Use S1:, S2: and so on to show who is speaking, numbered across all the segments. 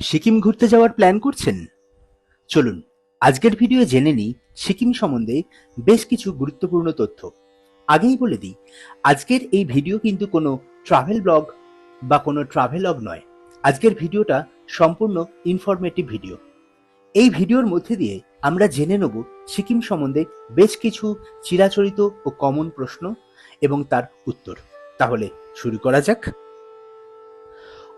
S1: সিকিম ঘুরতে যাওয়ার প্ল্যান করছেন? চলুন, আজকের ভিডিও জেনে নিই সিকিম সম্বন্ধে বেশ কিছু গুরুত্বপূর্ণ তথ্য। আগেই বলে দিই, আজকের এই ভিডিও কিন্তু কোনো ট্রাভেল ব্লগ বা কোনো ট্রাভেলগ নয়। আজকের ভিডিওটা সম্পূর্ণ ইনফরমেটিভ ভিডিও এই ভিডিওর মধ্যে দিয়ে আমরা জেনে নেব সিকিম সম্বন্ধে বেশ কিছু চিরাচরিত ও কমন প্রশ্ন এবং তার উত্তর। তাহলে শুরু করা যাক।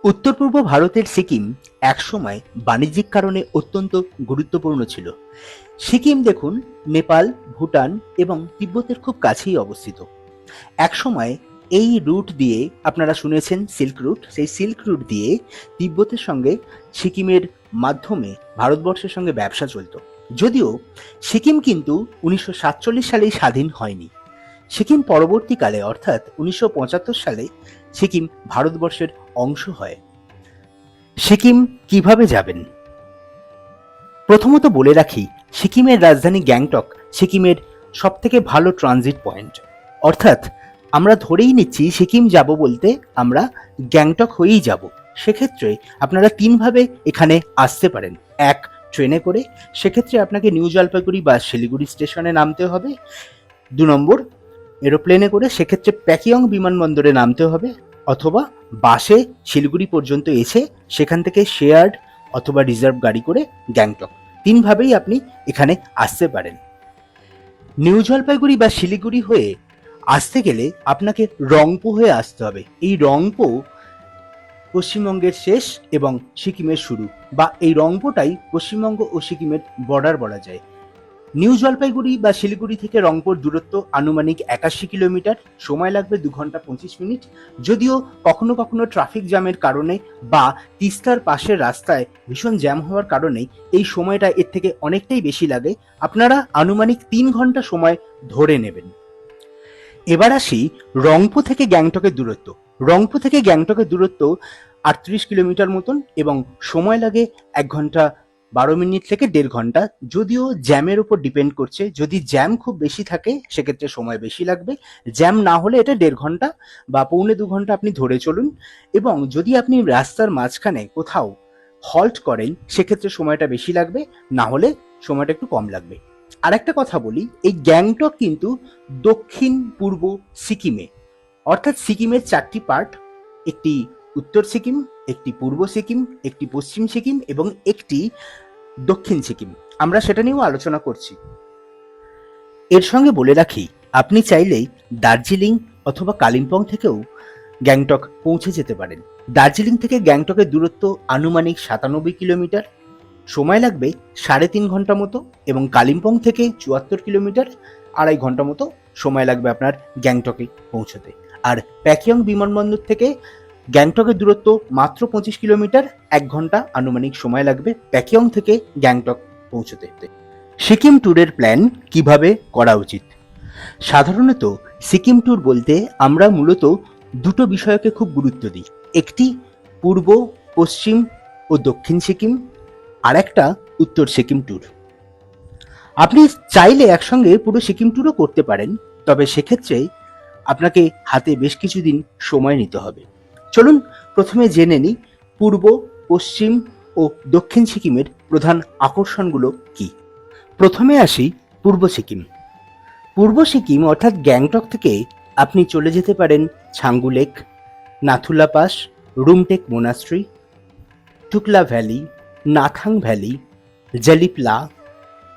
S1: উত্তর পূর্ব ভারতের সিকিম একসময় বাণিজ্যিক কারণে অত্যন্ত গুরুত্বপূর্ণ ছিল। সিকিম দেখুন, নেপাল, ভুটান এবং তিব্বতের খুব কাছেই অবস্থিত। একসময় এই রুট দিয়ে, আপনারা শুনেছেন সিল্ক রুট, সেই সিল্ক রুট দিয়ে তিব্বতের সঙ্গে সিকিমের মাধ্যমে ভারতবর্ষের সঙ্গে ব্যবসা চলতো। যদিও সিকিম কিন্তু উনিশশো সাতচল্লিশ সালেই স্বাধীন হয়নি। সিকিম পরবর্তীকালে, অর্থাৎ উনিশশো পঁচাত্তর সালে, সিকিম ভারতবর্ষের অংশ হয়। সিকিম কীভাবে যাবেন? প্রথমত বলে রাখি, সিকিমের রাজধানী গ্যাংটক সিকিমের সব থেকে ভালো ট্রানজিট পয়েন্ট অর্থাৎ, আমরা ধরেই নিচ্ছি সিকিম যাব বলতে আমরা গ্যাংটক হয়েই যাব। সেক্ষেত্রে আপনারা তিনভাবে এখানে আসতে পারেন। এক, ট্রেনে করে। সেক্ষেত্রে আপনাকে নিউ জলপাইগুড়ি বা শিলিগুড়ি স্টেশনে নামতে হবে। দু নম্বর এরোপ্লেনে করে সেক্ষেত্রে প্যাকিয়ং বিমানবন্দরে নামতে হবে অথবা বাসে শিলিগুড়ি পর্যন্ত এসে সেখান থেকে শেয়ার্ড অথবা রিজার্ভ গাড়ি করে গ্যাংটক। তিনভাবেই আপনি এখানে আসতে পারেন। নিউ জলপাইগুড়ি বা শিলিগুড়ি হয়ে আসতে গেলে আপনাকে রংপো হয়ে আসতে হবে। এই রংপো পশ্চিমবঙ্গের শেষ এবং সিকিমের শুরু বা এই রংপোটাই পশ্চিমবঙ্গ ও সিকিমের বর্ডার বলা যায়। নিউ জলপাইগুড়ি বা শিলিগুড়ি থেকে রংপুর দূরত্ব আনুমানিক একাশি কিলোমিটার। সময় লাগবে দু ঘণ্টা পঁচিশ মিনিট। যদিও কখনো কখনো ট্রাফিক জ্যামের কারণে বা তিস্তার পাশের রাস্তায় ভীষণ জ্যাম হওয়ার কারণে এই সময়টা এর থেকে অনেকটাই বেশি লাগে। আপনারা আনুমানিক তিন ঘণ্টা সময় ধরে নেবেন। এবার আসি রংপো থেকে গ্যাংটকের দূরত্ব। রংপো থেকে গ্যাংটকের দূরত্ব আটত্রিশ কিলোমিটার মতন এবং সময় লাগে এক ঘণ্টা বারো মিনিট থেকে দেড় ঘণ্টা। যদিও জ্যামের উপর ডিপেন্ড করছে। যদি জ্যাম খুব বেশি থাকে, সেক্ষেত্রে সময় বেশি লাগবে। জ্যাম না হলে এটা দেড় ঘণ্টা বা পৌনে দু ঘণ্টা আপনি ধরে চলুন। এবং যদি আপনি রাস্তার মাঝখানে কোথাও হল্ট করেন, সেক্ষেত্রে সময়টা বেশি লাগবে। না হলে সময়টা একটু কম লাগবে। আর একটা কথা বলি, এই গ্যাংটক কিন্তু দক্ষিণ পূর্ব সিকিমে, অর্থাৎ সিকিমের চারটি পার্ট একটি উত্তর সিকিম, একটি পূর্ব সিকিম, একটি পশ্চিম সিকিম এবং একটি দক্ষিণ সিকিম। আমরা সেটা নিয়েও আলোচনা করছি। এর সঙ্গে বলে রাখি, আপনি চাইলেই দার্জিলিং অথবা কালিম্পং থেকেও গ্যাংটক পৌঁছে যেতে পারেন। দার্জিলিং থেকে গ্যাংটকের দূরত্ব আনুমানিক সাতানব্বই কিলোমিটার, সময় লাগবে সাড়ে তিন ঘণ্টা মতো এবং কালিম্পং থেকে চুয়াত্তর কিলোমিটার, আড়াই ঘণ্টা মতো সময় লাগবে আপনার গ্যাংটকে পৌঁছতে। আর প্যাকিয়ং বিমানবন্দর থেকে গ্যাংটকের দূরত্ব মাত্র পঁচিশ কিলোমিটার, এক ঘণ্টা আনুমানিক সময় লাগবে প্যাকিয়ং থেকে গ্যাংটক পৌঁছতে। সিকিম ট্যুরের প্ল্যান কীভাবে করা উচিত? সাধারণত সিকিম ট্যুর বলতে আমরা মূলত দুটো বিষয়কে খুব গুরুত্ব দিই। একটি পূর্ব, পশ্চিম ও দক্ষিণ সিকিম আর একটা উত্তর সিকিম ট্যুর। আপনি চাইলে একসঙ্গে পুরো সিকিম ট্যুরও করতে পারেন, তবে সেক্ষেত্রে আপনাকে হাতে বেশ কিছুদিন সময় নিতে হবে। চলুন প্রথমে জেনে নিই পূর্ব, পশ্চিম ও দক্ষিণ সিকিমের প্রধান আকর্ষণগুলো কি। প্রথমে আসি পূর্ব সিকিম। পূর্ব সিকিম অর্থাৎ গ্যাংটক থেকে আপনি চলে যেতে পারেন Changu lake, Nathula pass Rumtek monastery Tukla valley, Nathang valley Jelepla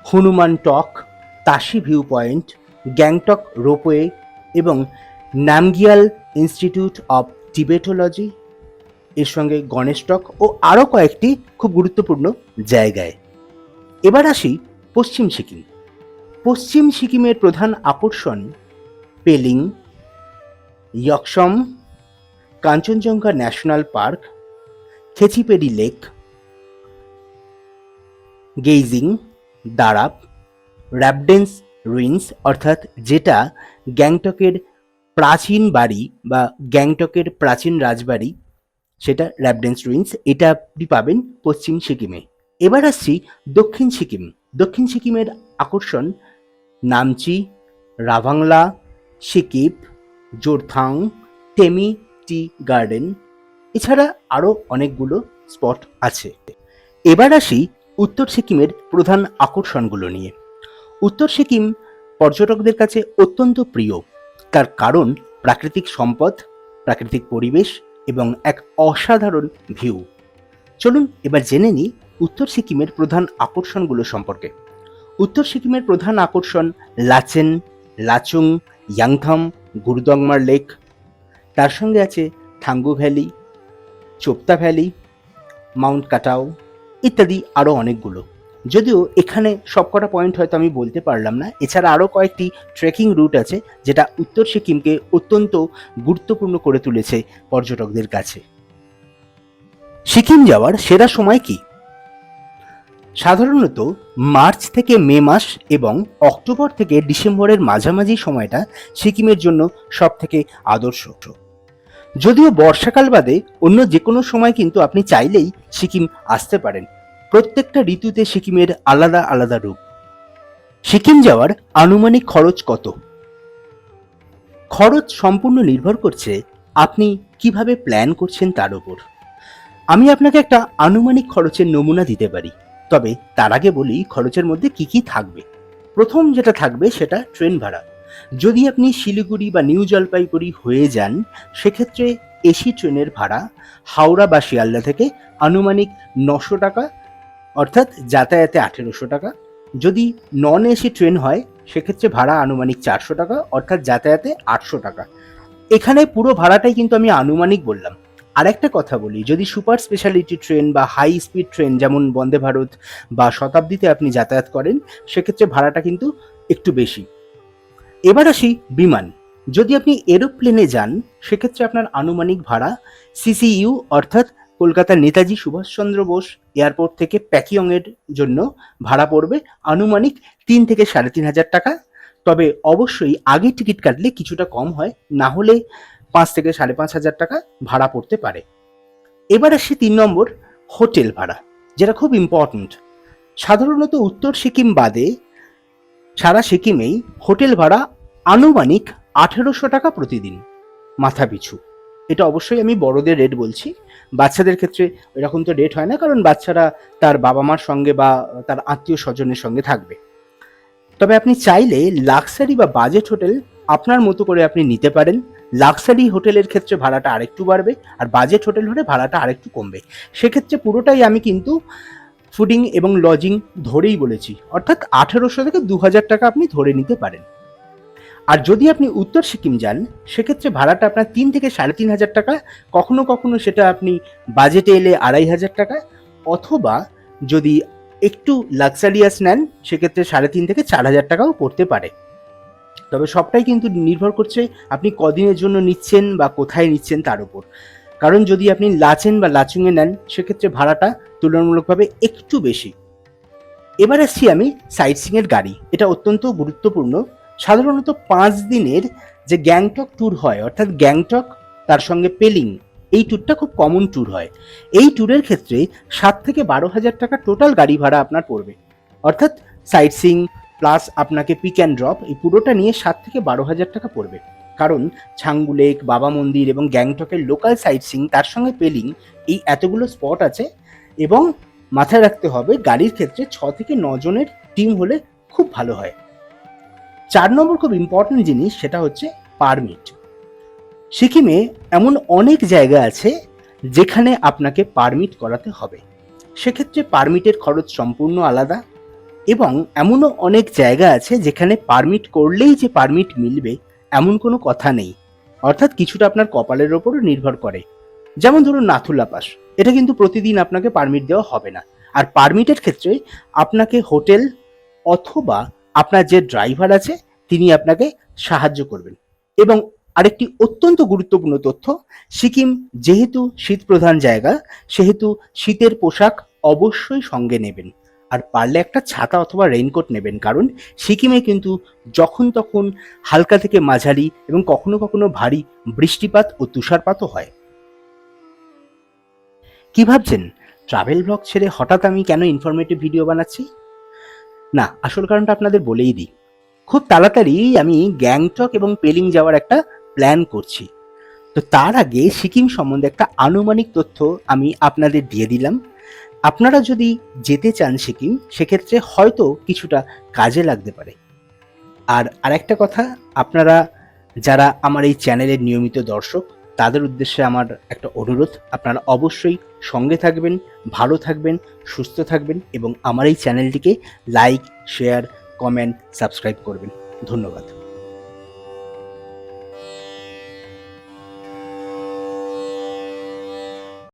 S1: Hanuman Tok, Tashi view point, Gangtok ropeway এবং নামগিয়াল ইনস্টিটিউট অফ টিবেটোলজি, এর সঙ্গে গণেশ টক ও আরও কয়েকটি খুব গুরুত্বপূর্ণ জায়গায়। এবার আসি পশ্চিম সিকিম। পশ্চিম সিকিমের প্রধান আকর্ষণ Pelling Yuksom Kanchenjunga national park Khecheopalri lake, গেইজিং, Darap, Rabdentse ruins অর্থাৎ যেটা গ্যাংটকের প্রাচীন বাড়ি বা গ্যাংটকের প্রাচীন রাজবাড়ি, সেটা র্যাবডেন্স রুইন্স এটা আপনি পাবেন পশ্চিম সিকিমে। এবার আসছি দক্ষিণ সিকিম। দক্ষিণ সিকিমের আকর্ষণ নামচি, রাভাংলা, সিকিপ, জোরথাং টেমি টি গার্ডেন, এছাড়া আরও অনেকগুলো স্পট আছে। এবার আসি উত্তর সিকিমের প্রধান আকর্ষণগুলো নিয়ে। উত্তর সিকিম পর্যটকদের কাছে অত্যন্ত প্রিয়। তার কারণ প্রাকৃতিক সম্পদ, প্রাকৃতিক পরিবেশ এবং এক অসাধারণ ভিউ। চলুন এবার জেনে নিই উত্তর সিকিমের প্রধান আকর্ষণগুলো সম্পর্কে। উত্তর সিকিমের প্রধান আকর্ষণ লাচেন, লাচুং, ইয়াংথাম, গুরুদংমার লেক। তার সঙ্গে আছে Thangu valley, Chopta valley, mount Katao ইত্যাদি আরও অনেকগুলো। যদিও এখানে সবকটা পয়েন্ট হয়তো আমি বলতে পারলাম না। এছাড়া আরও কয়েকটি ট্রেকিং রুট আছে, যেটা উত্তর সিকিমকে অত্যন্ত গুরুত্বপূর্ণ করে তুলেছে পর্যটকদের কাছে। সিকিম যাওয়ার সেরা সময় কি? সাধারণত মার্চ থেকে মে মাস এবং অক্টোবর থেকে ডিসেম্বরের মাঝামাঝি সময়টা সিকিমের জন্য সব থেকে আদর্শ। যদিও বর্ষাকাল বাদে অন্য যে কোনো সময় কিন্তু আপনি চাইলেই সিকিম আসতে পারেন। প্রত্যেকটা ঋতুতে সিকিমের আলাদা আলাদা রূপ। সিকিম যাওয়ার আনুমানিক খরচ কত? খরচ সম্পূর্ণ নির্ভর করছে আপনি কীভাবে প্ল্যান করছেন তার উপর আমি আপনাকে একটা আনুমানিক খরচের নমুনা দিতে পারি, তবে তার আগে বলি খরচের মধ্যে কি কি থাকবে। প্রথম যেটা থাকবে সেটা ট্রেন ভাড়া। যদি আপনি শিলিগুড়ি বা নিউ জলপাইগুড়ি হয়ে যান, সেক্ষেত্রে এসি ট্রেনের ভাড়া হাওড়া বা শিয়ালদা থেকে আনুমানিক নশো টাকা অর্থাৎ যাতায়াতে আঠেরোশো টাকা। যদি নন এসি ট্রেন হয়, সেক্ষেত্রে ভাড়া আনুমানিক চারশো টাকা, অর্থাৎ যাতায়াতে আটশো টাকা। এখানে পুরো ভাড়াটাই কিন্তু আমি আনুমানিক বললাম। আর একটা কথা বলি, যদি সুপার স্পেশালিটি ট্রেন বা হাই স্পিড ট্রেন যেমন বন্দে ভারত বা শতাব্দীতে আপনি যাতায়াত করেন, সেক্ষেত্রে ভাড়াটা কিন্তু একটু বেশি। এবার আসি বিমান। যদি আপনি এরোপ্লেনে যান, সেক্ষেত্রে আপনার আনুমানিক ভাড়া সিসিইউ অর্থাৎ কলকাতার নেতাজি সুভাষচন্দ্র বোস এয়ারপোর্ট থেকে প্যাকিয়ংয়ের জন্য ভাড়া পড়বে আনুমানিক তিন থেকে সাড়ে তিন হাজার টাকা। তবে অবশ্যই আগে টিকিট কাটলে কিছুটা কম হয়, না হলে পাঁচ থেকে সাড়ে পাঁচ হাজার টাকা ভাড়া পড়তে পারে। এবার আসি তিন নম্বর, হোটেল ভাড়া, যেটা খুব ইম্পর্ট্যান্ট সাধারণত উত্তর সিকিম বাদে সারা সিকিমেই হোটেল ভাড়া আনুমানিক আঠেরোশো টাকা প্রতিদিন, মাথা পিছু। এটা অবশ্যই আমি বড়দের রেট বলছি। বাচ্চাদের ক্ষেত্রে এরকম তো রেট হয় না, কারণ বাচ্চারা তার বাবা মার সঙ্গে বা তার আত্মীয় স্বজনের সঙ্গে থাকবে। তবে আপনি চাইলে লাক্সারি বা বাজেট হোটেল আপনার মতো করে আপনি নিতে পারেন। লাক্সারি হোটেলের ক্ষেত্রে ভাড়াটা আরেকটু বাড়বে, আর বাজেট হোটেল হলে ভাড়াটা আরেকটু কমবে। সেক্ষেত্রে পুরোটাই আমি কিন্তু ফুডিং এবং লজিং ধরেই বলেছি। অর্থাৎ আঠেরোশো থেকে দু হাজার টাকা আপনি ধরে নিতে পারেন। আর যদি আপনি উত্তর সিকিম যান, সেক্ষেত্রে ভাড়াটা আপনার তিন থেকে সাড়ে তিন হাজার টাকা, কখনো কখনো সেটা আপনি বাজেটে এলে আড়াই হাজার টাকা, অথবা যদি একটু লাক্সারিয়াস নেন, সেক্ষেত্রে সাড়ে তিন থেকে চার হাজার টাকাও পড়তে পারে। তবে সবটাই কিন্তু নির্ভর করছে আপনি কদিনের জন্য নিচ্ছেন বা কোথায় নিচ্ছেন তার উপর। কারণ যদি আপনি লাচেন বা লাচুংয়ে নেন, সেক্ষেত্রে ভাড়াটা তুলনামূলকভাবে একটু বেশি। এবার আসছি আমি সাইট সিংয়ের গাড়ি। এটা অত্যন্ত গুরুত্বপূর্ণ। সাধারণত পাঁচ দিনের যে গ্যাংটক ট্যুর হয়, অর্থাৎ গ্যাংটক তার সঙ্গে পেলিং, এই ট্যুরটা খুব কমন ট্যুর হয়। এই ট্যুরের ক্ষেত্রে সাত থেকে বারো হাজার টাকা টোটাল গাড়ি ভাড়া আপনার পড়বে। অর্থাৎ সাইট সিং প্লাস আপনাকে পিক অ্যান্ড ড্রপ এই পুরোটা নিয়ে সাত থেকে বারো হাজার টাকা পড়বে। কারণ ছাঙ্গু লেক, বাবা মন্দির এবং গ্যাংটকের লোকাল সাইট সিং তার সঙ্গে পেলিং, এই এতগুলো স্পট আছে এবং মাথায় রাখতে হবে, গাড়ির ক্ষেত্রে ছ থেকে ন জনের টিম হলে খুব ভালো হয়। চার নম্বর খুব ইম্পর্টেন্ট জিনিস সেটা হচ্ছে পারমিট সিকিমে এমন অনেক জায়গা আছে যেখানে আপনাকে পারমিট করাতে হবে। সেক্ষেত্রে পারমিটের খরচ সম্পূর্ণ আলাদা এবং এমনও অনেক জায়গা আছে যেখানে পারমিট করলেই যে পারমিট মিলবে এমন কোনো কথা নেই। অর্থাৎ কিছুটা আপনার কপালের ওপরও নির্ভর করে। যেমন ধরুন নাথুলা পাস এটা কিন্তু প্রতিদিন আপনাকে পারমিট দেওয়া হবে না। আর পারমিটের ক্ষেত্রে আপনাকে হোটেল অথবা আপনার যে ড্রাইভার আছে, তিনি আপনাকে সাহায্য করবেন। এবং আরেকটি অত্যন্ত গুরুত্বপূর্ণ তথ্য, সিকিম যেহেতু শীত প্রধান জায়গা, সেহেতু শীতের পোশাক অবশ্যই সঙ্গে নেবেন। আর পারলে একটা ছাতা অথবা রেইনকোট নেবেন, কারণ সিকিমে কিন্তু যখন তখন হালকা থেকে মাঝারি এবং কখনো কখনো ভারী বৃষ্টিপাত ও তুষারপাতও হয়। কি ভাবছেন? ট্রাভেল ব্লগ ছেড়ে হঠাৎ আমি কেন ইনফরমেটিভ ভিডিও বানাচ্ছি? না, আসল কারণটা আপনাদের বলেই দিই। খুব তাড়াতাড়ি আমি গ্যাংটক এবং পেলিং যাওয়ার একটা প্ল্যান করছি। তো তার আগে সিকিম সম্বন্ধে একটা আনুমানিক তথ্য আমি আপনাদের দিয়ে দিলাম। আপনারা যদি যেতে চান সিকিম, সেক্ষেত্রে হয়তো কিছুটা কাজে লাগতে পারে। আর আরেকটা কথা, আপনারা যারা আমার এই চ্যানেলের নিয়মিত দর্শক তাদের উদ্দেশ্যে আমার একটা অনুরোধ। আপনারা অবশ্যই সঙ্গে থাকবেন, ভালো থাকবেন, সুস্থ থাকবেন এবং আমার এই চ্যানেলটিকে লাইক শেয়ার কমেন্ট সাবস্ক্রাইব করবেন। ধন্যবাদ।